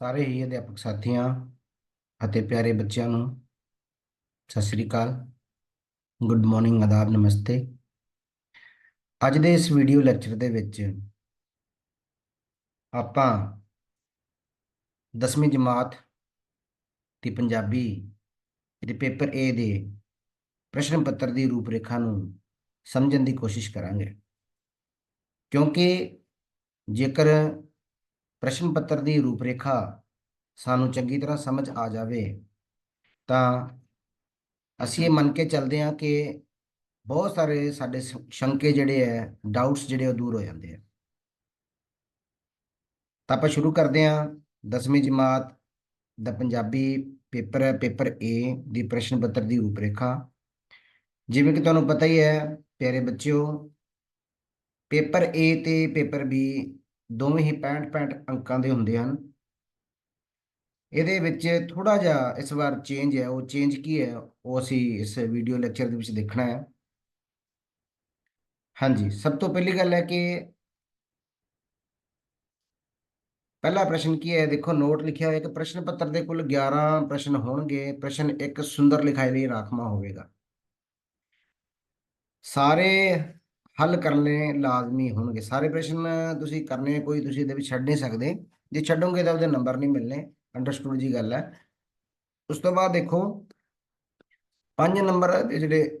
ਸਾਰੇ ਹੀ ਅਧਿਆਪਕ ਸਾਥੀਆਂ ਅਤੇ ਪਿਆਰੇ ਬੱਚਿਆਂ ਨੂੰ ਸਤਿ ਸ੍ਰੀ ਅਕਾਲ। ਗੁੱਡ ਮਾਰਨਿੰਗ ਆਦਾਬ, ਨਮਸਤੇ। ਅੱਜ ਦੇ ਇਸ ਵੀਡੀਓ ਲੈਕਚਰ ਦੇ ਵਿੱਚ ਆਪਾਂ 10ਵੀਂ ਜਮਾਤ ਦੀ ਪੰਜਾਬੀ ਦੇ ਪੇਪਰ A ਦੇ ਪ੍ਰਸ਼ਨ ਪੱਤਰ ਦੀ ਰੂਪਰੇਖਾ ਨੂੰ ਸਮਝਣ ਦੀ ਕੋਸ਼ਿਸ਼ ਕਰਾਂਗੇ। ਕਿਉਂਕਿ ਜੇਕਰ ਪ੍ਰਸ਼ਨ ਪੱਤਰ ਦੀ ਰੂਪਰੇਖਾ ਸਾਨੂੰ ਚੰਗੀ ਤਰ੍ਹਾਂ ਸਮਝ ਆ ਜਾਵੇ, ਤਾਂ ਅਸੀਂ ਇਹ ਮੰਨ ਕੇ ਚੱਲਦੇ ਹਾਂ ਕਿ ਬਹੁਤ ਸਾਰੇ ਸਾਡੇ ਸ਼- ਸ਼ੰਕੇ ਜਿਹੜੇ ਹੈ ਡਾਊਟਸ ਜਿਹੜੇ ਉਹ ਦੂਰ ਹੋ ਜਾਂਦੇ ਆ ਤਾਂ ਆਪਾਂ ਸ਼ੁਰੂ ਕਰਦੇ ਹਾਂ 10ਵੀਂ ਜਮਾਤ ਦਾ ਪੰਜਾਬੀ ਪੇਪਰ ਹੈ, ਪੇਪਰ A ਦੀ ਪ੍ਰਸ਼ਨ ਪੱਤਰ ਦੀ ਰੂਪਰੇਖਾ। ਜਿਵੇਂ ਕਿ ਤੁਹਾਨੂੰ ਪਤਾ ਹੀ ਹੈ, ਪਿਆਰੇ ਬੱਚਿਓ, ਪੇਪਰ A ਤੇ ਪੇਪਰ B ਦੋਵੇਂ ਹੀ 65 65 ਅੰਕਾਂ ਦੇ ਹੁੰਦੇ ਹਨ। ਇਹਦੇ ਵਿੱਚ ਥੋੜਾ ਜਿਹਾ ਇਸ ਵਾਰ ਚੇਂਜ ਹੈ। ਉਹ ਚੇਂਜ ਕੀ ਹੈ? ਉਹ ਅਸੀਂ ਇਸ ਵੀਡੀਓ ਲੈਕਚਰ ਦੇ ਵਿੱਚ ਦੇਖਣਾ ਹੈ। ਹਾਂਜੀ, ਸਭ ਤੋਂ ਪਹਿਲੀ ਗੱਲ ਹੈ ਕਿ ਪਹਿਲਾ ਪ੍ਰਸ਼ਨ ਕੀ ਹੈ? ਦੇਖੋ ਨੋਟ ਲਿਖਿਆ ਹੋਇਆ ਕਿ ਪ੍ਰਸ਼ਨ ਪੱਤਰ ਦੇ ਕੁੱਲ 11 ਪ੍ਰਸ਼ਨ ਹੋਣਗੇ। ਪ੍ਰਸ਼ਨ ਇੱਕ ਸੁੰਦਰ ਲਿਖਾਈ ਲਈ ਰਾਖਵਾਂ ਹੋਵੇਗਾ। ਸਾਰੇ ਹੱਲ ਕਰਨੇ ਲਾਜ਼ਮੀ ਹੋਣਗੇ। ਸਾਰੇ ਪ੍ਰਸ਼ਨ ਤੁਸੀਂ ਕਰਨੇ ਕੋਈ ਤੁਸੀਂ ਇਹਦੇ ਵਿੱਚ ਛੱਡ ਨਹੀਂ ਸਕਦੇ। ਜੇ ਛੱਡੋਗੇ ਤਾਂ ਉਹਦੇ ਨੰਬਰ ਨਹੀਂ ਮਿਲਣੇ। ਅੰਡਰਸਟੂਡ ਜੀ ਗੱਲ ਹੈ। ਉਸ ਤੋਂ ਬਾਅਦ ਦੇਖੋ ਪੰਜ ਨੰਬਰ ਜਿਹੜੇ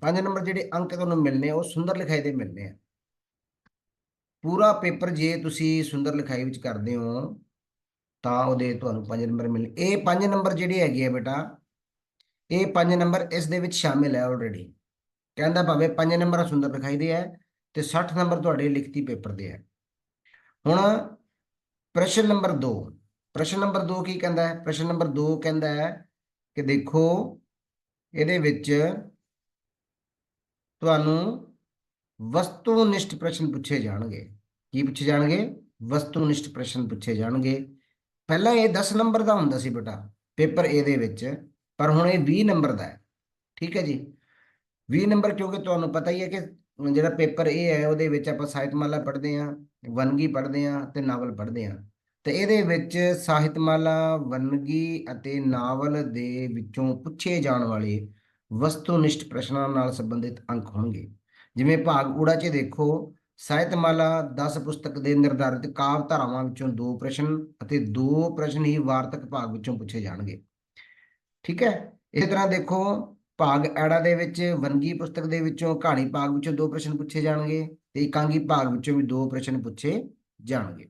ਪੰਜ ਨੰਬਰ ਜਿਹੜੇ ਅੰਕ ਤੁਹਾਨੂੰ ਮਿਲਨੇ ਉਹ ਸੁੰਦਰ ਲਿਖਾਈ ਦੇ ਮਿਲਨੇ ਆ। ਪੂਰਾ ਪੇਪਰ ਜੇ ਤੁਸੀਂ ਸੁੰਦਰ ਲਿਖਾਈ ਵਿੱਚ ਕਰਦੇ ਹੋ ਤਾਂ ਉਹਦੇ ਤੁਹਾਨੂੰ ਪੰਜ ਨੰਬਰ ਮਿਲਣੇ। ਇਹ ਪੰਜ ਨੰਬਰ ਜਿਹੜੇ ਹੈਗੇ ਆ ਬੇਟਾ ਇਹ ਪੰਜ ਨੰਬਰ ਇਸ ਦੇ ਵਿੱਚ ਸ਼ਾਮਿਲ ਹੈ ਆਲਰੇਡੀ ਕਹਿੰਦਾ ਭਾਵੇਂ ਪੰਜ ਨੰਬਰ ਸੁੰਦਰ ਦਿਖਾਈ ਦੇ ਹੈ ਤੇ 60 ਨੰਬਰ ਤੁਹਾਡੇ ਲਿਖਤੀ ਪੇਪਰ ਦੇ ਹੈ ਹੁਣ ਪ੍ਰਸ਼ਨ ਨੰਬਰ 2 ਪ੍ਰਸ਼ਨ ਨੰਬਰ 2 ਕੀ ਕਹਿੰਦਾ ਹੈ? ਪ੍ਰਸ਼ਨ ਨੰਬਰ 2 ਕਹਿੰਦਾ ਹੈ ਕਿ ਦੇਖੋ, ਇਹਦੇ ਵਿੱਚ ਤੁਹਾਨੂੰ ਵਸਤੂਨਿਸ਼ਟ ਪ੍ਰਸ਼ਨ ਪੁੱਛੇ ਜਾਣਗੇ। ਕੀ ਪੁੱਛੇ ਜਾਣਗੇ? ਵਸਤੂਨਿਸ਼ਟ ਪ੍ਰਸ਼ਨ ਪੁੱਛੇ ਜਾਣਗੇ। ਪਹਿਲਾਂ ਇਹ 10 ਨੰਬਰ ਦਾ ਹੁੰਦਾ ਸੀ ਬੇਟਾ, ਪੇਪਰ A ਦੇ ਵਿੱਚ, ਪਰ ਹੁਣ ਇਹ 20 ਨੰਬਰ ਦਾ ਹੈ। ਠੀਕ ਹੈ ਜੀ? 20 ਨੰਬਰ ਕਿਉਂਕਿ ਤੁਹਾਨੂੰ ਪਤਾ ਹੀ ਹੈ ਕਿ ਜਿਹੜਾ ਪੇਪਰ ਇਹ ਹੈ, ਉਹਦੇ ਵਿੱਚ ਆਪਾਂ ਸਾਹਿਤਮਾਲਾ ਪੜ੍ਹਦੇ ਹਾਂ, ਵਨਗੀ ਪੜ੍ਹਦੇ ਹਾਂ ਤੇ ਨਾਵਲ ਪੜ੍ਹਦੇ ਹਾਂ। ਤੇ ਇਹਦੇ ਵਿੱਚ ਸਾਹਿਤਮਾਲਾ, ਵਨਗੀ ਅਤੇ ਨਾਵਲ ਦੇ ਵਿੱਚੋਂ ਪੁੱਛੇ ਜਾਣ ਵਾਲੇ ਵਸਤੂਨਿਸ਼ਟ ਪ੍ਰਸ਼ਨਾਂ ਨਾਲ ਸੰਬੰਧਿਤ ਅੰਕ ਹੋਣਗੇ। ਜਿਵੇਂ ਭਾਗ ਊੜਾ 'ਚ ਦੇਖੋ, ਸਾਹਿਤਮਾਲਾ 10 ਪੁਸਤਕ ਦੇ ਨਿਰਧਾਰਿਤ ਕਾਵਿ ਧਾਰਾਵਾਂ ਵਿੱਚੋਂ ਦੋ ਪ੍ਰਸ਼ਨ ਅਤੇ ਦੋ ਪ੍ਰਸ਼ਨ ਹੀ ਵਾਰਤਕ ਭਾਗ ਵਿੱਚੋਂ ਪੁੱਛੇ ਜਾਣਗੇ। ਠੀਕ ਹੈ? ਇਸੇ ਤਰ੍ਹਾਂ ਦੇਖੋ ਭਾਗ ਐੜਾ ਦੇ ਵਿੱਚ ਵੰਨਗੀ ਪੁਸਤਕ ਦੇ ਵਿੱਚੋਂ ਕਹਾਣੀ ਭਾਗ ਵਿੱਚੋਂ ਦੋ ਪ੍ਰਸ਼ਨ ਪੁੱਛੇ ਜਾਣਗੇ ਤੇ ਇਕਾਂਗੀ ਭਾਗ ਵਿੱਚੋਂ ਵੀ ਦੋ ਪ੍ਰਸ਼ਨ ਪੁੱਛੇ ਜਾਣਗੇ।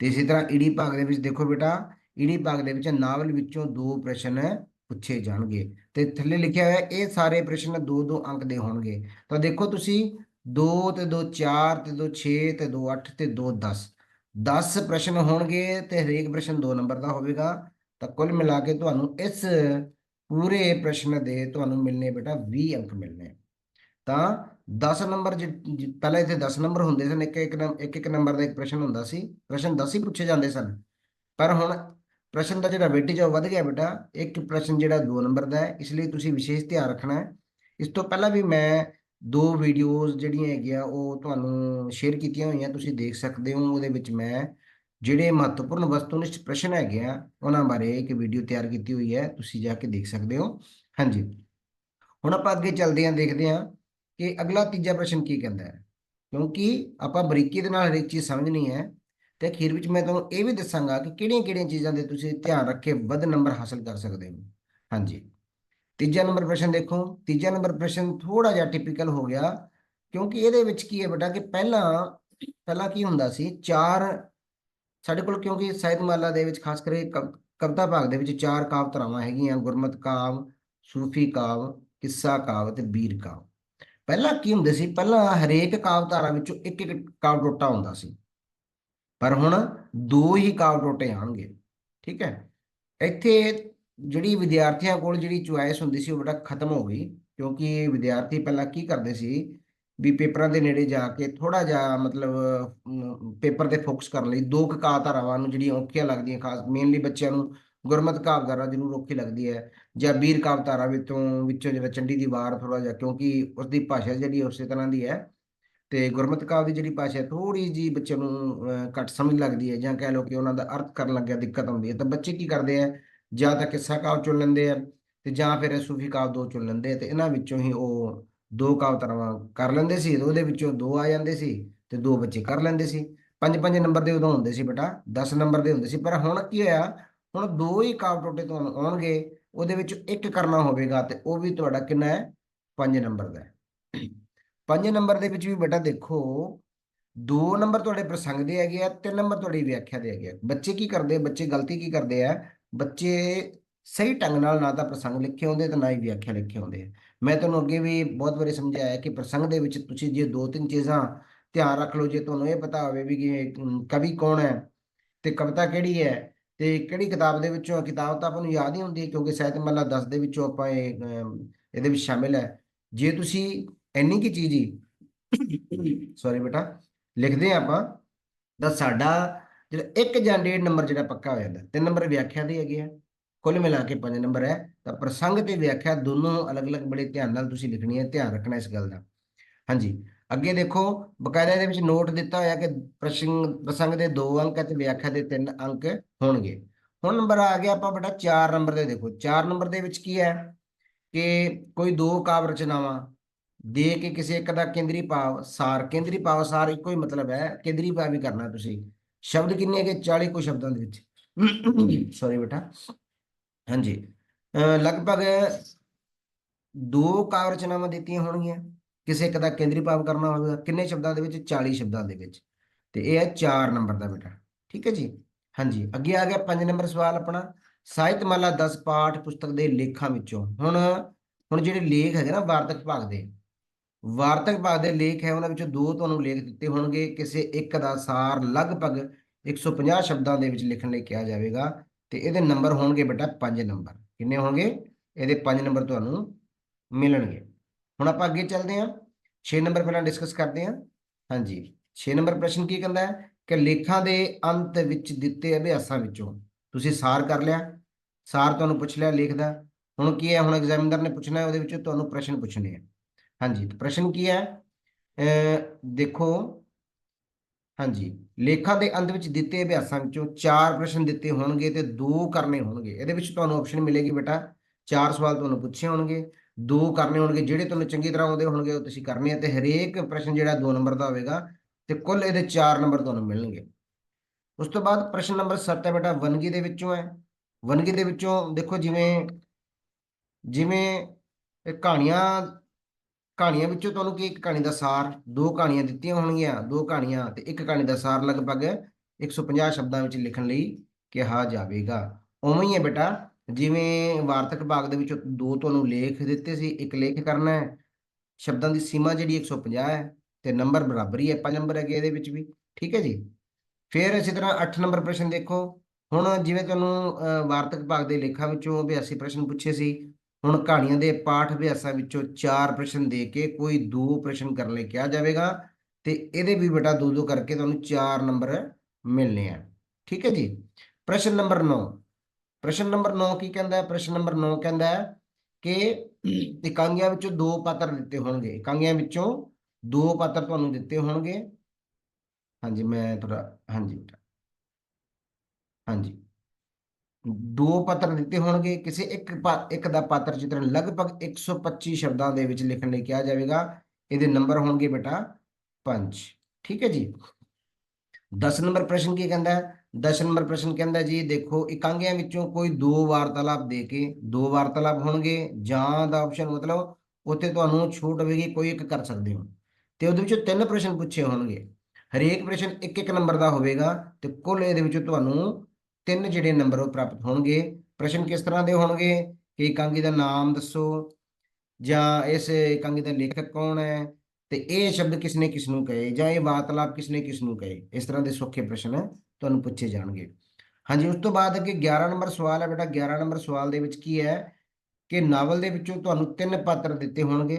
ਤੇ ਇਸੇ ਤਰ੍ਹਾਂ ਈੜੀ ਭਾਗ ਦੇ ਵਿੱਚ ਦੇਖੋ ਬੇਟਾ, ਈੜੀ ਭਾਗ ਦੇ ਵਿੱਚ ਨਾਵਲ ਵਿੱਚੋਂ ਦੋ ਪ੍ਰਸ਼ਨ ਪੁੱਛੇ ਜਾਣਗੇ ਤੇ ਥੱਲੇ ਲਿਖਿਆ ਹੋਇਆ ਇਹ ਸਾਰੇ ਪ੍ਰਸ਼ਨ ਦੋ ਦੋ ਅੰਕ ਦੇ ਹੋਣਗੇ। ਤਾਂ ਦੇਖੋ ਤੁਸੀਂ 2 ਤੇ 2 4 ਤੇ 2 6 ਤੇ 2 8 ਤੇ 2 10 10 ਪ੍ਰਸ਼ਨ ਹੋਣਗੇ ਤੇ ਹਰੇਕ ਪ੍ਰਸ਼ਨ 2 ਨੰਬਰ ਦਾ ਹੋਵੇਗਾ। ਤਾਂ ਕੁੱਲ ਮਿਲਾ ਕੇ ਤੁਹਾਨੂੰ ਇਸ ਪੂਰੇ ਪ੍ਰਸ਼ਨ ਦੇ ਤੁਹਾਨੂੰ ਮਿਲਨੇ ਬੇਟਾ 20 ਅੰਕ ਮਿਲਨੇ। ਤਾਂ 10 ਨੰਬਰ ਜਿ- ਜਿ- ਪਹਿਲਾਂ ਇੱਥੇ 10 ਨੰਬਰ ਹੁੰਦੇ ਸਨ, ਇੱਕ ਇੱਕ ਨੰਬ- ਇੱਕ ਇੱਕ ਨੰਬਰ ਦਾ ਇੱਕ ਪ੍ਰਸ਼ਨ ਹੁੰਦਾ ਸੀ। ਪ੍ਰਸ਼ਨ 10 ਹੀ ਪੁੱਛੇ ਜਾਂਦੇ ਸਨ। ਪਰ ਹੁਣ ਪ੍ਰਸ਼ਨ ਦਾ ਜਿਹੜਾ ਵੇਟੇਜ ਉਹ ਵੱਧ ਗਿਆ ਬੇਟਾ। ਇੱਕ ਪ੍ਰਸ਼ਨ ਜਿਹੜਾ 2 ਨੰਬਰ ਦਾ ਹੈ, ਇਸ ਲਈ ਤੁਸੀਂ ਵਿਸ਼ੇਸ਼ ਧਿਆਨ ਰੱਖਣਾ ਹੈ। ਇਸ ਤੋਂ ਪਹਿਲਾਂ ਵੀ ਮੈਂ ਦੋ ਵੀਡੀਓਜ਼ ਜਿਹੜੀਆਂ ਹੈਗੀਆਂ, ਉਹ ਤੁਹਾਨੂੰ ਸ਼ੇਅਰ ਕੀਤੀਆਂ ਹੋਈਆਂ, ਤੁਸੀਂ ਦੇਖ ਸਕਦੇ ਹੋ। ਉਹਦੇ ਵਿੱਚ ਮੈਂ ਜਿਹੜੇ ਮਹੱਤਵਪੂਰਨ ਵਸਤੂਨਿਸ਼ਟ ਪ੍ਰਸ਼ਨ ਹੈਗੇ ਆ, ਉਹਨਾਂ ਬਾਰੇ ਇੱਕ ਵੀਡੀਓ ਤਿਆਰ ਕੀਤੀ ਹੋਈ ਹੈ, ਤੁਸੀਂ ਜਾ ਕੇ ਦੇਖ ਸਕਦੇ ਹੋ। ਹਾਂਜੀ। ਹੁਣ ਆਪਾਂ ਅੱਗੇ ਚੱਲਦੇ ਹਾਂ, ਦੇਖਦੇ ਹਾਂ ਕਿ ਅਗਲਾ ਤੀਜਾ ਪ੍ਰਸ਼ਨ ਕੀ ਕਹਿੰਦਾ ਹੈ। ਕਿਉਂਕਿ ਆਪਾਂ ਬਰੀਕੀ ਦੇ ਨਾਲ ਹਰੇਕ ਚੀਜ਼ ਸਮਝਣੀ ਹੈ, ਤੇ ਅਖੀਰ ਵਿੱਚ ਮੈਂ ਤੁਹਾਨੂੰ ਇਹ ਵੀ ਦੱਸਾਂਗਾ ਕਿ ਕਿਹੜੀਆਂ-ਕਿਹੜੀਆਂ ਚੀਜ਼ਾਂ ਦੇ ਤੁਸੀਂ ਧਿਆਨ ਰੱਖ ਕੇ ਵੱਧ ਨੰਬਰ ਹਾਸਲ ਕਰ ਸਕਦੇ ਹੋ। ਹਾਂਜੀ। ਤੀਜਾ ਨੰਬਰ ਪ੍ਰਸ਼ਨ ਦੇਖੋ। ਤੀਜਾ ਨੰਬਰ ਪ੍ਰਸ਼ਨ ਥੋੜਾ ਜਿਹਾ ਟਿਪੀਕਲ ਹੋ ਗਿਆ, ਕਿਉਂਕਿ ਇਹਦੇ ਵਿੱਚ ਕੀ ਹੈ ਬੇਟਾ ਕਿ ਪਹਿਲਾਂ ਪਹਿਲਾਂ ਕੀ ਹੁੰਦਾ ਸੀ? ਚਾਰ ਸਾਡੇ ਕੋਲ ਕਿਉਂਕਿ ਸਾਹਿਤਮਾਲਾ ਦੇ ਵਿੱਚ ਖਾਸ ਕਰਕੇ ਕਵ- ਕਵਿਤਾ ਭਾਗ ਦੇ ਵਿੱਚ ਚਾਰ ਕਾਵਿ ਧਾਰਾਵਾਂ ਹੈਗੀਆਂ, ਗੁਰਮਤ ਕਾਵਿ, ਸੂਫੀ ਕਾਵਿ, ਕਿੱਸਾ ਕਾਵਿ ਤੇ ਬੀਰ ਕਾਵ। ਪਹਿਲਾਂ ਕੀ ਹੁੰਦੇ ਸੀ? ਪਹਿਲਾਂ ਹਰੇਕ ਕਾਵਿ ਧਾਰਾ ਵਿੱਚੋਂ ਇੱਕ ਇੱਕ ਕਾਵਿ ਟੋਟਾ ਹੁੰਦਾ ਸੀ। ਪਰ ਹੁਣ ਦੋ ਹੀ ਕਾਵਿ ਟੋਟੇ ਆਣਗੇ ਠੀਕ ਹੈ? ਇੱਥੇ ਜਿਹੜੀ ਵਿਦਿਆਰਥੀਆਂ ਕੋਲ ਜਿਹੜੀ ਚੁਆਇਸ ਹੁੰਦੀ ਸੀ ਉਹ ਬੜਾ ਖਤਮ ਹੋ ਗਈ, ਕਿਉਂਕਿ ਵਿਦਿਆਰਥੀ ਪਹਿਲਾਂ ਕੀ ਕਰਦੇ ਸੀ? ਵੀ ਪੇਪਰਾਂ ਦੇ ਨੇੜੇ ਜਾ ਕੇ ਥੋੜਾ ਜਿਹਾ ਮਤਲਬ ਪੇਪਰ ਤੇ ਫੋਕਸ ਕਰਨ ਲਈ ਦੋ ਕੁ ਕਾਵਿ ਧਾਰਾਵਾਂ ਨੂੰ ਜਿਹੜੀਆਂ ਔਖੀਆਂ ਲੱਗਦੀਆਂ, ਖਾਸ ਮੇਨਲੀ ਬੱਚਿਆਂ ਨੂੰ ਗੁਰਮਤਿ ਕਾਵਧਾਰਾ ਜ਼ਰੂਰ ਔਖੀ ਲੱਗਦੀ ਹੈ ਜਾਂ ਬੀਰ ਕਾਵਿਧਾਰਾ ਵਿੱਚੋਂ ਵਿੱਚੋਂ ਜਿਹੜਾ ਚੰਡੀ ਦੀ ਵਾਰ ਥੋੜਾ ਜਿਹਾ, ਕਿਉਂਕਿ ਉਸ ਦੀ ਭਾਸ਼ਾ ਜਿਹੜੀ ਉਸੇ ਤਰ੍ਹਾਂ ਦੀ ਹੈ ਤੇ ਗੁਰਮਤਿ ਕਾਵ ਦੀ ਜਿਹੜੀ ਭਾਸ਼ਾ ਥੋੜੀ ਜੀ ਬੱਚੇ ਨੂੰ ਘੱਟ ਸਮਝ ਲੱਗਦੀ ਹੈ ਜਾਂ ਕਹਿ ਲਓ ਕਿ ਉਹਨਾਂ ਦਾ ਅਰਥ ਕਰਨ ਲੱਗਿਆ, ਦਿੱਕਤ ਆਉਂਦੀ ਹੈ। ਤਾਂ ਬੱਚੇ ਕੀ ਕਰਦੇ ਆ ਜਾਂ ਤਾਂ ਕਿੱਸਾ ਕਾਵਿ ਚੁਣ ਲੈਂਦੇ ਆ ਤੇ ਜਾਂ ਫਿਰ ਸੂਫੀ ਕਾਵਿ ਦੋ ਚੁਣ ਲੈਂਦੇ ਆ ਤੇ ਇਹਨਾਂ ਵਿੱਚੋਂ ਹੀ ਉਹ ਦੋ ਕਾਵਿ ਕਰ ਲੈਂਦੇ ਸੀ ਤੇ ਉਹਦੇ ਵਿੱਚੋਂ ਦੋ ਆ ਜਾਂਦੇ ਸੀ ਤੇ ਦੋ ਬੱਚੇ ਕਰ ਲੈਂਦੇ ਸੀ। ਪੰਜ ਪੰਜ ਨੰਬਰ ਦੇ ਉਦੋਂ ਹੁੰਦੇ ਸੀ ਬੇਟਾ 10 ਨੰਬਰ ਦੇ ਹੁੰਦੇ ਸੀ। ਪਰ ਹੁਣ ਕੀ ਹੋਇਆ, ਹੁਣ ਦੋ ਹੀ ਕਾਵਿ ਟੋਟੇ ਤੁਹਾਨੂੰ ਆਉਣਗੇ, ਉਹਦੇ ਵਿੱਚ ਇੱਕ ਕਰਨਾ ਹੋਵੇਗਾ ਤੇ ਉਹ ਵੀ ਤੁਹਾਡਾ ਕਿੰਨਾ ਹੈ? 5 ਨੰਬਰ ਦਾ ਪੰਜ ਨੰਬਰ ਦੇ ਵਿੱਚ ਵੀ ਬੇਟਾ ਦੇਖੋ, ਦੋ ਨੰਬਰ ਤੁਹਾਡੇ ਪ੍ਰਸੰਗ ਦੇ ਹੈਗੇ ਆ, ਤਿੰਨ ਨੰਬਰ ਤੁਹਾਡੀ ਵਿਆਖਿਆ ਦੇ ਹੈਗੇ ਆ। ਬੱਚੇ ਕੀ ਕਰਦੇ ਬੱਚੇ ਗਲਤੀ ਕੀ ਕਰਦੇ ਆ? ਬੱਚੇ ਸਹੀ ਢੰਗ ਨਾਲ ਨਾ ਤਾਂ ਪ੍ਰਸੰਗ ਲਿਖੇ ਹੁੰਦੇ ਤੇ ਨਾ ਹੀ ਵਿਆਖਿਆ ਲਿਖੇ ਹੁੰਦੇ ਆ। ਮੈਂ ਤੁਹਾਨੂੰ ਅੱਗੇ ਵੀ ਬਹੁਤ ਵਾਰੀ ਸਮਝਾਇਆ ਕਿ ਪ੍ਰਸੰਗ ਦੇ ਵਿੱਚ ਤੁਸੀਂ ਜੇ ਦੋ ਤਿੰਨ ਚੀਜ਼ਾਂ ਧਿਆਨ ਰੱਖ ਲਓ, ਜੇ ਤੁਹਾਨੂੰ ਇਹ ਪਤਾ ਹੋਵੇ ਵੀ ਕਿ ਕਵੀ ਕੌਣ ਹੈ ਤੇ ਕਵਿਤਾ ਕਿਹੜੀ ਹੈ ਤੇ ਕਿਹੜੀ ਕਿਤਾਬ ਦੇ ਵਿੱਚੋਂ ਕਿਤਾਬ ਤਾਂ ਆਪਾਂ ਨੂੰ ਯਾਦ ਹੀ ਹੁੰਦੀ ਹੈ ਕਿਉਂਕਿ ਸਾਹਿਤ ਸਾਹਿਤਮਾਲਾ 10 ਦੇ ਵਿੱਚੋਂ ਆਪਾਂ ਇਹ ਇਹਦੇ ਵਿੱਚ ਸ਼ਾਮਿਲ ਹੈ। ਜੇ ਤੁਸੀਂ ਇੰਨੀ ਕੀ ਚੀਜ਼ ਹੀ ਸੌਰੀ ਬੇਟਾ, ਲਿਖਦੇ ਹਾਂ ਆਪਾਂ, ਤਾਂ ਸਾਡਾ ਜਿਹੜਾ ਇੱਕ ਜਾਂ ਡੇਢ ਨੰਬਰ ਜਿਹੜਾ ਪੱਕਾ ਹੋ ਜਾਂਦਾ, ਤਿੰਨ ਨੰਬਰ ਵਿਆਖਿਆ ਦੇ ਹੈਗੇ ਆ। ਕੁੱਲ ਮਿਲਾ ਕੇ ਪੰਜ ਨੰਬਰ ਹੈ। ਤਾਂ ਪ੍ਰਸੰਗ ਤੇ ਵਿਆਖਿਆ ਦੋਨੋਂ ਅਲੱਗ-ਅਲੱਗ ਬੜੇ ਧਿਆਨ ਨਾਲ ਤੁਸੀਂ ਲਿਖਣੀ ਹੈ, ਧਿਆਨ ਰੱਖਣਾ ਇਸ ਗੱਲ ਦਾ। ਹਾਂਜੀ, ਅੱਗੇ ਦੇਖੋ, ਬਕਾਇਦਾ ਇਹਦੇ ਵਿੱਚ ਨੋਟ ਦਿੱਤਾ ਹੋਇਆ ਕਿ ਪ੍ਰਸੰਗ ਦੇ 2 ਅੰਕ ਅਤੇ ਵਿਆਖਿਆ ਦੇ 3 ਅੰਕ ਹੋਣਗੇ। ਹੁਣ ਨੰਬਰ ਆ ਗਿਆ ਆਪਾਂ ਬੇਟਾ 4 ਨੰਬਰ ਦੇ ਦੇਖੋ। 4 ਨੰਬਰ ਦੇ ਵਿੱਚ ਕੀ ਹੈ ਕਿ ਕੋਈ ਦੋ ਕਾਵਿ ਰਚਨਾਵਾਂ ਦੇ ਕੇ ਕਿਸੇ ਇੱਕ ਦਾ ਕੇਂਦਰੀ ਭਾਵ ਸਾਰ, ਕੇਂਦਰੀ ਭਾਵ ਸਾਰ ਇੱਕੋ ਹੀ ਮਤਲਬ ਹੈ, ਕੇਂਦਰੀ ਭਾਵ ਵੀ ਕਰਨਾ ਤੁਸੀਂ। ਸ਼ਬਦ ਕਿੰਨੇ ਹੈਗੇ? 40 ਕੁ ਸ਼ਬਦਾਂ ਦੇ ਵਿੱਚ। ਸੌਰੀ ਬੇਟਾ। ਹਾਂਜੀ। ਅਹ ਲਗਭਗ ਦੋ ਕਾਵ ਰਚਨਾਵਾਂ ਦਿੱਤੀਆਂ ਹੋਣਗੀਆਂ। ਕਿਸੇ ਇੱਕ ਦਾ ਕੇਂਦਰੀ ਭਾਵ ਕਰਨਾ ਹੋਵੇਗਾ। ਕਿੰਨੇ ਸ਼ਬਦਾਂ ਦੇ ਵਿੱਚ? 40 ਸ਼ਬਦਾਂ ਦੇ ਵਿੱਚ। ਤੇ ਇਹ ਹੈ 4 ਨੰਬਰ ਦਾ ਬੇਟਾ। ਠੀਕ ਹੈ ਜੀ? ਹਾਂਜੀ। ਅੱਗੇ ਆ ਗਿਆ 5 ਨੰਬਰ ਸਵਾਲ ਆਪਣਾ। ਸਾਹਿਤਮਾਲਾ 10 ਪਾਠ ਪੁਸਤਕ ਦੇ ਲੇਖਾਂ ਵਿੱਚੋਂ। ਹੁਣ ਹੁਣ ਜਿਹੜੇ ਲੇਖ ਹੈਗੇ ਨਾ ਵਾਰਤਕ ਭਾਗ ਦੇ। ਵਾਰਤਕ ਭਾਗ ਦੇ ਲੇਖ ਹੈ, ਉਹਨਾਂ ਵਿੱਚੋਂ ਦੋ ਤੁਹਾਨੂੰ ਲੇਖ ਦਿੱਤੇ ਹੋਣਗੇ। ਕਿਸੇ ਇੱਕ ਦਾ ਸਾਰ ਲਗਭਗ 150 ਸ਼ਬਦਾਂ ਦੇ ਵਿੱਚ ਲਿਖਣ ਲਈ ਕਿਹਾ ਜਾਵੇਗਾ। ਤੇ ਇਹਦੇ ਨੰਬਰ ਹੋਣਗੇ ਬੇਟਾ 5 ਨੰਬਰ ਕਿੰਨੇ ਹੋਣਗੇ? ਇਹਦੇ 5 ਨੰਬਰ ਤੁਹਾਨੂੰ ਮਿਲਣਗੇ। ਹੁਣ ਆਪਾਂ ਅੱਗੇ ਚੱਲਦੇ ਹਾਂ। 6 ਨੰਬਰ ਪਹਿਲਾਂ ਡਿਸਕਸ ਕਰਦੇ ਹਾਂ। ਹਾਂਜੀ। 6 ਨੰਬਰ ਪ੍ਰਸ਼ਨ ਕੀ ਕਹਿੰਦਾ ਹੈ? ਕਿ ਲੇਖਾਂ ਦੇ ਅੰਤ ਵਿੱਚ ਦਿੱਤੇ ਅਭਿਆਸਾਂ ਵਿੱਚੋਂ ਤੁਸੀਂ ਸਾਰ ਕਰ ਲਿਆ। ਸਾਰ ਤੁਹਾਨੂੰ ਪੁੱਛ ਲਿਆ ਲੇਖ ਦਾ। ਹੁਣ ਕੀ ਹੈ? ਹੁਣ ਐਗਜ਼ਾਮੀਨਰ ਨੇ ਪੁੱਛਣਾ ਹੈ, ਉਹਦੇ ਵਿੱਚੋਂ ਤੁਹਾਨੂੰ ਪ੍ਰਸ਼ਨ ਪੁੱਛਣੇ ਆ ਹਾਂਜੀ। ਪ੍ਰਸ਼ਨ ਕੀ ਹੈ? ਦੇਖੋ ਹਾਂਜੀ। ਲੇਖਾਂ ਦੇ ਅੰਤ ਵਿੱਚ ਦਿੱਤੇ ਅਭਿਆਸਾਂ ਵਿੱਚੋਂ ਚਾਰ ਪ੍ਰਸ਼ਨ ਦਿੱਤੇ ਹੋਣਗੇ ਤੇ ਦੋ ਕਰਨੇ ਹੋਣਗੇ। ਇਹਦੇ ਵਿੱਚ ਤੁਹਾਨੂੰ ਆਪਸ਼ਨ ਮਿਲੇਗੀ ਬੇਟਾ। ਚਾਰ ਸਵਾਲ ਤੁਹਾਨੂੰ ਪੁੱਛੇ ਹੋਣਗੇ। ਦੋ ਕਰਨੇ ਹੋਣਗੇ। ਜਿਹੜੇ ਤੁਹਾਨੂੰ ਚੰਗੀ ਤਰ੍ਹਾਂ ਆਉਂਦੇ ਹੋਣਗੇ, ਉਹ ਤੁਸੀਂ ਕਰਨੇ ਆ ਤੇ ਹਰੇਕ ਪ੍ਰਸ਼ਨ ਜਿਹੜਾ 2 ਨੰਬਰ ਦਾ ਹੋਵੇਗਾ ਤੇ ਕੁੱਲ ਇਹਦੇ 4 ਨੰਬਰ ਤੁਹਾਨੂੰ ਮਿਲਣਗੇ। ਉਸ ਤੋਂ ਬਾਅਦ ਪ੍ਰਸ਼ਨ ਨੰਬਰ 7 ਹੈ ਬੇਟਾ। ਵਨਗੀ ਦੇ ਵਿੱਚੋਂ ਹੈ। ਵਨਗੀ ਦੇ ਵਿੱਚੋਂ ਦੇਖੋ ਜਿਵੇਂ ਜਿਵੇਂ ਕਹਾਣੀਆਂ ਕਹਾਣੀਆਂ ਵਿੱਚੋਂ ਤੁਹਾਨੂੰ ਕੀ ਇੱਕ ਕਹਾਣੀ ਦਾ ਸਾਰ, ਦੋ ਕਹਾਣੀਆਂ ਦਿੱਤੀਆਂ ਹੋਣਗੀਆਂ, ਦੋ ਕਹਾਣੀਆਂ ਤੇ ਇੱਕ ਕਹਾਣੀ ਦਾ ਸਾਰ ਲਗਭਗ 150 ਸ਼ਬਦਾਂ ਵਿੱਚ ਲਿਖਣ ਲਈ ਕਿਹਾ ਜਾਵੇਗਾ। ਉਵੇਂ ਹੀ ਹੈ ਬੇਟਾ, ਜਿਵੇਂ ਵਾਰਤਕ ਭਾਗ ਦੇ ਵਿੱਚੋਂ ਦੋ ਤੁਹਾਨੂੰ ਲੇਖ ਦਿੱਤੇ ਸੀ, ਇੱਕ ਲੇਖ ਕਰਨਾ ਹੈ, ਸ਼ਬਦਾਂ ਦੀ ਸੀਮਾ ਜਿਹੜੀ 150 ਹੈ ਤੇ ਨੰਬਰ ਬਰਾਬਰ ਹੀ ਹੈ 5 ਨੰਬਰ ਹੈਗੇ ਇਹਦੇ ਵਿੱਚ ਵੀ, ਠੀਕ ਹੈ ਜੀ? ਫਿਰ ਇਸੇ ਤਰ੍ਹਾਂ 8 ਨੰਬਰ ਪ੍ਰਸ਼ਨ ਦੇਖੋ, ਹੁਣ ਜਿਵੇਂ ਤੁਹਾਨੂੰ ਵਾਰਤਕ ਭਾਗ ਦੇ ਲੇਖਾਂ ਵਿੱਚੋਂ ਅਭਿਆਸੀ ਪ੍ਰਸ਼ਨ ਪੁੱਛੇ ਸੀ ਹੁਣ ਕਹਾਣੀਆਂ ਦੇ ਪਾਠ ਅਭਿਆਸਾਂ ਵਿੱਚੋਂ ਚਾਰ ਪ੍ਰਸ਼ਨ ਦੇ ਕੇ ਕੋਈ ਦੋ ਪ੍ਰਸ਼ਨ ਕਰਨ ਲਈ ਕਿਹਾ ਜਾਵੇਗਾ ਤੇ ਇਹਦੇ ਵੀ ਬੇਟਾ ਦੋ ਦੋ ਕਰਕੇ ਤੁਹਾਨੂੰ ਚਾਰ ਨੰਬਰ ਮਿਲਨੇ ਆ। ਠੀਕ ਹੈ ਜੀ? ਪ੍ਰਸ਼ਨ ਨੰਬਰ 9 ਪ੍ਰਸ਼ਨ ਨੰਬਰ 9 ਕੀ ਕਹਿੰਦਾ ਹੈ? ਪ੍ਰਸ਼ਨ ਨੰਬਰ 9 ਕਹਿੰਦਾ ਹੈ ਕਿ ਇਕਾਂਗੀਆਂ ਵਿੱਚੋਂ ਦੋ ਪਾਤਰ ਦਿੱਤੇ ਹੋਣਗੇ। ਇਕਾਂਗੀਆਂ ਵਿੱਚੋਂ ਦੋ ਪਾਤਰ ਤੁਹਾਨੂੰ ਦਿੱਤੇ ਹੋਣਗੇ। ਹਾਂਜੀ, ਮੈਂ ਥੋੜਾ ਹਾਂਜੀ ਬੇਟਾ। ਹਾਂਜੀ। ਦੋ ਪਾਤਰ ਦਿੱਤੇ ਹੋਣਗੇ। ਕਿਸੇ ਇੱਕ ਪਾ- ਇੱਕ ਦਾ ਪਾਤਰ ਚਿੱਤਰਨ ਲਗਭਗ 125 ਸ਼ਬਦਾਂ ਦੇ ਵਿੱਚ ਲਿਖਣ ਲਈ ਕਿਹਾ ਜਾਵੇਗਾ। ਇਹਦੇ ਨੰਬਰ ਹੋਣਗੇ ਬੇਟਾ 5 ਠੀਕ ਹੈ ਜੀ? 10 ਨੰਬਰ ਪ੍ਰਸ਼ਨ ਕੀ ਕਹਿੰਦਾ ਹੈ? 10 ਨੰਬਰ ਪ੍ਰਸ਼ਨ ਕਹਿੰਦਾ ਜੀ, ਦੇਖੋ, ਇਕਾਂਗੀਆਂ ਵਿੱਚੋਂ ਕੋਈ ਦੋ ਵਾਰਤਾਲਾਪ ਦੇ ਕੇ ਦੋ ਵਾਰਤਾਲਾਪ ਹੋਣਗੇ। ਜਾਂ ਦਾ ਆਪਸ਼ਨ ਮਤਲਬ ਉੱਥੇ ਤੁਹਾਨੂੰ ਛੋਟ ਹੋਵੇਗੀ, ਕੋਈ ਇੱਕ ਕਰ ਸਕਦੇ ਹੋ। ਤੇ ਉਹਦੇ ਵਿੱਚੋਂ ਤਿੰਨ ਪ੍ਰਸ਼ਨ ਪੁੱਛੇ ਹੋਣਗੇ। ਹਰੇਕ ਪ੍ਰਸ਼ਨ ਇੱਕ ਇੱਕ ਨੰਬਰ ਦਾ ਹੋਵੇਗਾ ਤੇ ਕੁੱਲ ਇਹਦੇ ਵਿੱਚੋਂ ਤੁਹਾਨੂੰ ਤਿੰਨ ਜਿਹੜੇ ਨੰਬਰ ਉਹ ਪ੍ਰਾਪਤ ਹੋਣਗੇ। ਪ੍ਰਸ਼ਨ ਕਿਸ ਤਰ੍ਹਾਂ ਦੇ ਹੋਣਗੇ? ਕਿ ਇਕਾਂਗੀ ਦਾ ਨਾਮ ਦੱਸੋ। ਜਾਂ ਇਸ ਇਕਾਂਗੀ ਦਾ ਲੇਖਕ ਕੌਣ ਹੈ? ਤੇ ਇਹ ਸ਼ਬਦ ਕਿਸਨੇ ਕਿਸ ਨੂੰ ਕਹੇ? ਜਾਂ ਇਹ ਵਾਰਤਾਲਾਪ ਕਿਸਨੇ ਕਿਸ ਨੂੰ ਕਹੇ? ਇਸ ਤਰ੍ਹਾਂ ਦੇ ਸੌਖੇ ਪ੍ਰਸ਼ਨ ਤੁਹਾਨੂੰ ਪੁੱਛੇ ਜਾਣਗੇ। ਹਾਂਜੀ, ਉਸ ਤੋਂ ਬਾਅਦ ਅੱਗੇ 11 ਨੰਬਰ ਸਵਾਲ ਹੈ ਬੇਟਾ। 11 ਨੰਬਰ ਸਵਾਲ ਦੇ ਵਿੱਚ ਕੀ ਹੈ? ਕਿ ਨਾਵਲ ਦੇ ਵਿੱਚੋਂ ਤੁਹਾਨੂੰ ਤਿੰਨ ਪਾਤਰ ਦਿੱਤੇ ਹੋਣਗੇ।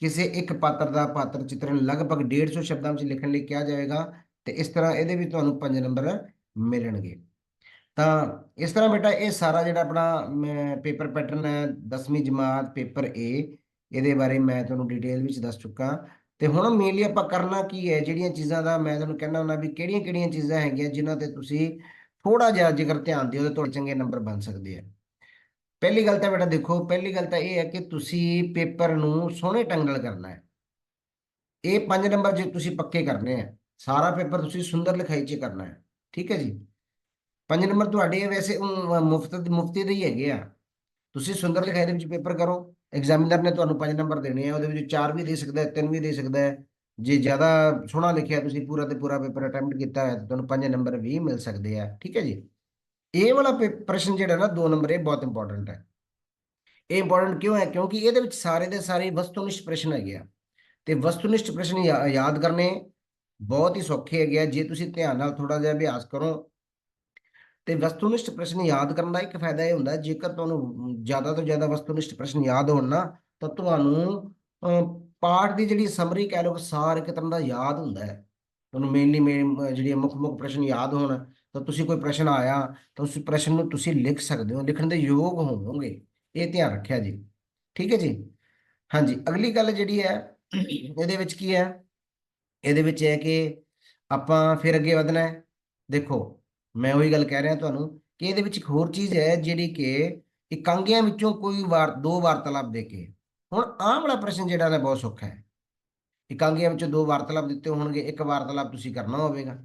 ਕਿਸੇ ਇੱਕ ਪਾਤਰ ਦਾ ਪਾਤਰ ਚਿੱਤਰਨ ਲਗਭਗ 150 ਸ਼ਬਦਾਂ ਵਿੱਚ ਲਿਖਣ ਲਈ ਕਿਹਾ ਜਾਵੇਗਾ ਤੇ ਇਸ ਤਰ੍ਹਾਂ ਇਹਦੇ ਵੀ ਤੁਹਾਨੂੰ 5 ਨੰਬਰ ਮਿਲਣਗੇ। ਤਾਂ ਇਸ ਤਰ੍ਹਾਂ ਬੇਟਾ, ਇਹ ਸਾਰਾ ਜਿਹੜਾ ਆਪਣਾ ਪੇਪਰ ਪੈਟਰਨ ਹੈ 10ਵੀਂ ਜਮਾਤ ਪੇਪਰ ਏ ਇਹਦੇ ਬਾਰੇ ਮੈਂ ਤੁਹਾਨੂੰ ਡਿਟੇਲ ਵਿੱਚ ਦੱਸ ਚੁੱਕਾ। ਤੇ ਹੁਣ ਮੇਨਲੀ ਆਪਾਂ ਕਰਨਾ ਕੀ ਹੈ, ਜਿਹੜੀਆਂ ਚੀਜ਼ਾਂ ਦਾ ਮੈਂ ਤੁਹਾਨੂੰ ਕਹਿਣਾ ਹੁੰਦਾ ਵੀ ਕਿਹੜੀਆਂ ਕਿਹੜੀਆਂ ਚੀਜ਼ਾਂ ਹੈਗੀਆਂ, ਜਿਨ੍ਹਾਂ ਤੇ ਤੁਸੀਂ ਥੋੜਾ ਜਿਹਾ ਜੇਕਰ ਧਿਆਨ ਦਿਓ ਤਾਂ ਤੁਹਾਡੇ ਚੰਗੇ ਨੰਬਰ ਬਣ ਸਕਦੇ ਆ। ਪਹਿਲੀ ਗੱਲ ਤਾਂ ਬੇਟਾ ਦੇਖੋ, ਪਹਿਲੀ ਗੱਲ ਤਾਂ ਇਹ ਹੈ ਕਿ ਤੁਸੀਂ ਪੇਪਰ ਨੂੰ ਸੋਹਣੇ ਢੰਗ ਨਾਲ ਕਰਨਾ ਹੈ। ਇਹ ਪੰਜ ਨੰਬਰ ਜੇ ਤੁਸੀਂ ਪੱਕੇ ਕਰਨੇ ਆ, ਸਾਰਾ ਪੇਪਰ ਤੁਸੀਂ ਸੁੰਦਰ ਲਿਖਾਈ 'ਚ ਕਰਨਾ ਹੈ, ਠੀਕ ਹੈ ਜੀ? ਪੰਜ ਨੰਬਰ ਤੁਹਾਡੇ ਵੈਸੇ ਮੁਫਤ ਮੁਫਤੀ ਦੇ ਹੀ ਹੈਗੇ ਆ। ਤੁਸੀਂ ਸੁੰਦਰ ਲਿਖਾਈ ਦੇ ਵਿੱਚ ਪੇਪਰ ਕਰੋ, ਐਗਜ਼ਾਮੀਨਰ ਨੇ ਤੁਹਾਨੂੰ ਪੰਜ ਨੰਬਰ ਦੇਣੇ ਆ, ਉਹਦੇ ਵਿੱਚ ਚਾਰ ਵੀ ਦੇ ਸਕਦਾ ਹੈ, ਤਿੰਨ ਵੀ ਦੇ ਸਕਦਾ ਹੈ। ਜੇ ਜ਼ਿਆਦਾ ਸੋਹਣਾ ਲਿਖਿਆ ਤੁਸੀਂ ਪੂਰਾ ਤੇ ਪੂਰਾ ਪੇਪਰ ਅਟੈਂਪਟ ਕੀਤਾ ਹੋਇਆ, ਤਾਂ ਤੁਹਾਨੂੰ ਪੰਜ ਨੰਬਰ ਵੀ ਮਿਲ ਸਕਦੇ ਆ, ਠੀਕ ਹੈ ਜੀ? ਇਹ ਵਾਲਾ ਪੇ- ਪ੍ਰਸ਼ਨ ਜਿਹੜਾ ਨਾ, ਦੋ ਨੰਬਰ, ਇਹ ਬਹੁਤ ਇੰਪੋਰਟੈਂਟ ਹੈ। ਇਹ ਇੰਪੋਰਟੈਂਟ ਕਿਉਂ ਹੈ? ਕਿਉਂਕਿ ਇਹਦੇ ਵਿੱਚ ਸਾਰੇ ਦੇ ਸਾਰੇ ਵਸਤੂਨਿਸ਼ਟ ਪ੍ਰਸ਼ਨ ਹੈਗੇ ਆ। ਤੇ ਵਸਤੂਨਿਸ਼ਟ ਪ੍ਰਸ਼ਨ ਯਾ- ਯਾਦ ਕਰਨੇ ਬਹੁਤ ਹੀ ਸੌਖੇ ਹੈਗੇ ਆ। ਜੇ ਤੁਸੀਂ ਧਿਆਨ ਨਾਲ ਥੋੜਾ ਜਿਹਾ ਅਭਿਆਸ ਕਰੋ ਤੇ ਵਸਤੂਨਿਸ਼ਟ ਪ੍ਰਸ਼ਨ ਯਾਦ ਕਰਨ ਦਾ ਇੱਕ ਫਾਇਦਾ ਇਹ ਹੁੰਦਾ, ਜੇਕਰ ਤੁਹਾਨੂੰ ਜ਼ਿਆਦਾ ਤੋਂ ਜ਼ਿਆਦਾ ਵਸਤੂਨਿਸ਼ਟ ਪ੍ਰਸ਼ਨ ਯਾਦ ਹੋਣ ਨਾ, ਤਾਂ ਤੁਹਾਨੂੰ ਪਾਠ ਦੀ ਜਿਹੜੀ ਸਮਰੀ ਕਹਿ ਲਓ ਸਾਰ ਇੱਕ ਤਰ੍ਹਾਂ ਦਾ ਯਾਦ ਹੁੰਦਾ ਹੈ। ਤੁਹਾਨੂੰ ਮੇਨਲੀ ਮੇਨ ਜਿਹੜੀ ਮੁੱਖ ਮੁੱਖ ਪ੍ਰਸ਼ਨ ਯਾਦ ਹੋਣ, ਤਾਂ ਤੁਸੀਂ ਕੋਈ ਪ੍ਰਸ਼ਨ ਆਇਆ, ਤਾਂ ਉਸ ਪ੍ਰਸ਼ਨ ਨੂੰ ਤੁਸੀਂ ਲਿਖ ਸਕਦੇ ਹੋ, ਲਿਖਣ ਦੇ ਯੋਗ ਹੋਵੋਗੇ। ਇਹ ਧਿਆਨ ਰੱਖਿਆ ਜੀ। ਠੀਕ ਹੈ ਜੀ? ਹਾਂਜੀ, ਅਗਲੀ ਗੱਲ ਜਿਹੜੀ ਹੈ, ਇਹਦੇ ਵਿੱਚ ਕੀ ਹੈ? ਇਹਦੇ ਵਿੱਚ ਹੈ ਕਿ ਆਪਾਂ ਫਿਰ ਅੱਗੇ ਵਧਣਾ ਹੈ। ਦੇਖੋ ਮੈਂ ਉਹੀ ਗੱਲ ਕਹਿ ਰਿਹਾ ਤੁਹਾਨੂੰ ਕਿ ਇਹਦੇ ਵਿੱਚ ਇੱਕ ਹੋਰ ਚੀਜ਼ ਹੈ ਜਿਹੜੀ ਕਿ ਇਕਾਂਗੀਆਂ ਵਿੱਚੋਂ ਕੋਈ ਵਾਰ, ਦੋ ਵਾਰਤਾਲਾਪ ਦੇ ਕੇ। ਹੁਣ ਆਹ ਵਾਲਾ ਪ੍ਰਸ਼ਨ ਜਿਹੜਾ ਹੈ ਬਹੁਤ ਸੌਖਾ ਹੈ। ਇਕਾਂਗੀਆਂ ਵਿੱਚੋਂ ਦੋ ਵਾਰਤਾਲਾਪ ਦਿੱਤੇ ਹੋਣਗੇ, ਇੱਕ ਵਾਰਤਾਲਾਪ ਤੁਸੀਂ ਕਰਨਾ ਹੋਵੇਗਾ।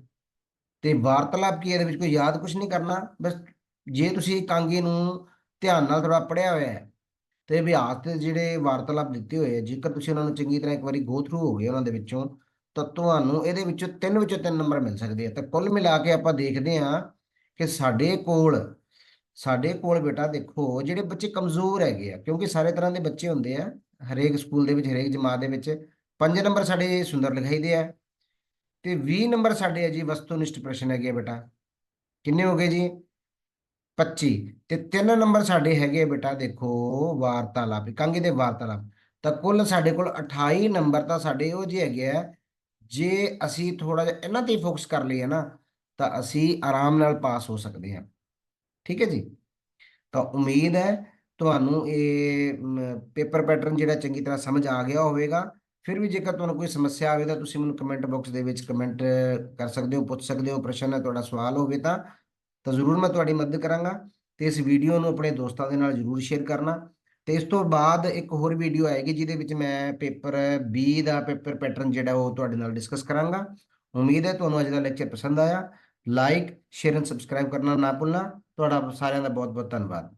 ਤੇ ਵਾਰਤਾਲਾਪ ਕੀ ਇਹਦੇ ਵਿੱਚ ਕੋਈ ਯਾਦ ਕੁਝ ਨਹੀਂ ਕਰਨਾ। ਬਸ ਜੇ ਤੁਸੀਂ ਇਕਾਂਗੀ ਨੂੰ ਧਿਆਨ ਨਾਲ ਥੋੜਾ ਪੜਿਆ ਹੋਇਆ ਹੈ, ਤੇ ਅਭਿਆਸ ਤੇ ਜਿਹੜੇ ਵਾਰਤਾਲਾਪ ਦਿੱਤੇ ਹੋਏ ਆ ਜੇਕਰ ਤੁਸੀਂ ਉਹਨਾਂ ਨੂੰ ਚੰਗੀ ਤਰ੍ਹਾਂ ਇੱਕ ਵਾਰੀ ਗੋ ਥਰੂ ਹੋ ਗਏ ਉਹਨਾਂ ਦੇ ਵਿੱਚੋਂ ਤਾਂ ਤੁਹਾਨੂੰ ਇਹਦੇ ਵਿੱਚੋਂ ਤਿੰਨ ਵਿੱਚੋਂ ਤਿੰਨ ਨੰਬਰ ਮਿਲ ਸਕਦੇ ਆ। ਤਾਂ ਕੁੱਲ ਮਿਲਾ ਕੇ ਆਪਾਂ ਦੇਖਦੇ ਹਾਂ ਕਿ ਸਾਡੇ ਕੋਲ ਸਾਡੇ ਕੋਲ ਬੇਟਾ ਦੇਖੋ, ਜਿਹੜੇ ਬੱਚੇ ਕਮਜ਼ੋਰ ਹੈਗੇ ਆ, ਕਿਉਂਕਿ ਸਾਰੇ ਤਰ੍ਹਾਂ ਦੇ ਬੱਚੇ ਹੁੰਦੇ ਆ, ਹਰੇਕ ਸਕੂਲ ਦੇ ਵਿੱਚ, ਹਰੇਕ ਜਮਾਤ ਦੇ ਵਿੱਚ ਪੰਜ ਨੰਬਰ ਸਾਡੇ ਸੁੰਦਰ ਲਿਖਾਈ ਦੇ ਆ ਤੇ 20 ਨੰਬਰ ਸਾਡੇ ਆ ਜੀ ਵਸਤੂਨਿਸ਼ਟ ਪ੍ਰਸ਼ਨ ਹੈਗੇ ਆ ਬੇਟਾ। ਕਿੰਨੇ ਹੋ ਗਏ ਜੀ? 25 ਤੇ ਤਿੰਨ ਨੰਬਰ ਸਾਡੇ ਹੈਗੇ ਆ ਬੇਟਾ ਦੇਖੋ, ਵਾਰਤਾਲਾਪ, ਇਕਾਂਗੀ ਦੇ ਵਾਰਤਾਲਾਪ। ਤਾਂ ਕੁੱਲ ਸਾਡੇ ਕੋਲ 28 ਨੰਬਰ ਤਾਂ ਸਾਡੇ ਉਹ ਜਿਹੇ ਹੈਗੇ ਆ ਜੇ ਅਸੀਂ ਥੋੜਾ ਜਿਹਾ ਇਹਨਾਂ ਤੇ ਫੋਕਸ ਕਰ ਲਈਏ ਨਾ, ਤਾਂ ਅਸੀਂ ਆਰਾਮ ਨਾਲ ਪਾਸ ਹੋ ਸਕਦੇ ਹਾਂ। ਠੀਕ ਹੈ ਜੀ? ਤਾਂ ਉਮੀਦ ਹੈ ਤੁਹਾਨੂੰ ਇਹ ਪੇਪਰ ਪੈਟਰਨ ਜਿਹੜਾ ਚੰਗੀ ਤਰ੍ਹਾਂ ਸਮਝ ਆ ਗਿਆ ਹੋਵੇਗਾ। ਫਿਰ ਵੀ ਜੇਕਰ ਤੁਹਾਨੂੰ ਕੋਈ ਸਮੱਸਿਆ ਆਵੇ ਤਾਂ ਤੁਸੀਂ ਮੈਨੂੰ ਕਮੈਂਟ ਬਾਕਸ ਦੇ ਵਿੱਚ ਕਮੈਂਟ ਕਰ ਸਕਦੇ ਹੋ, ਪੁੱਛ ਸਕਦੇ ਹੋ, ਪ੍ਰਸ਼ਨ ਹੈ ਤੁਹਾਡਾ, ਸਵਾਲ ਹੋਵੇ ਤਾਂ ਤਾਂ ਜ਼ਰੂਰ ਮੈਂ ਤੁਹਾਡੀ ਮਦਦ ਕਰਾਂਗਾ ਤੇ ਇਸ ਵੀਡੀਓ ਨੂੰ ਆਪਣੇ ਦੋਸਤਾਂ ਦੇ ਨਾਲ ਜ਼ਰੂਰ ਸ਼ੇਅਰ ਕਰਨਾ। ਤੇ ਇਸ ਤੋਂ ਬਾਅਦ ਇੱਕ ਹੋਰ ਵੀਡੀਓ ਆਏਗੀ ਜਿਹਦੇ ਵਿੱਚ ਮੈਂ ਪੇਪਰ 20 ਦਾ ਪੇਪਰ ਪੈਟਰਨ ਜਿਹੜਾ ਉਹ ਤੁਹਾਡੇ ਨਾਲ ਡਿਸਕਸ ਕਰਾਂਗਾ। ਉਮੀਦ ਹੈ ਤੁਹਾਨੂੰ ਅੱਜ ਦਾ ਲੈਕਚਰ ਪਸੰਦ ਆਇਆ। ਲਾਈਕ ਸ਼ੇਅਰ ਐਂਡ ਸਬਸਕ੍ਰਾਈਬ ਕਰਨਾ ਨਾ ਭੁੱਲਣਾ। ਤੁਹਾਡਾ ਸਾਰਿਆਂ ਦਾ ਬਹੁਤ ਬਹੁਤ ਧੰਨਵਾਦ।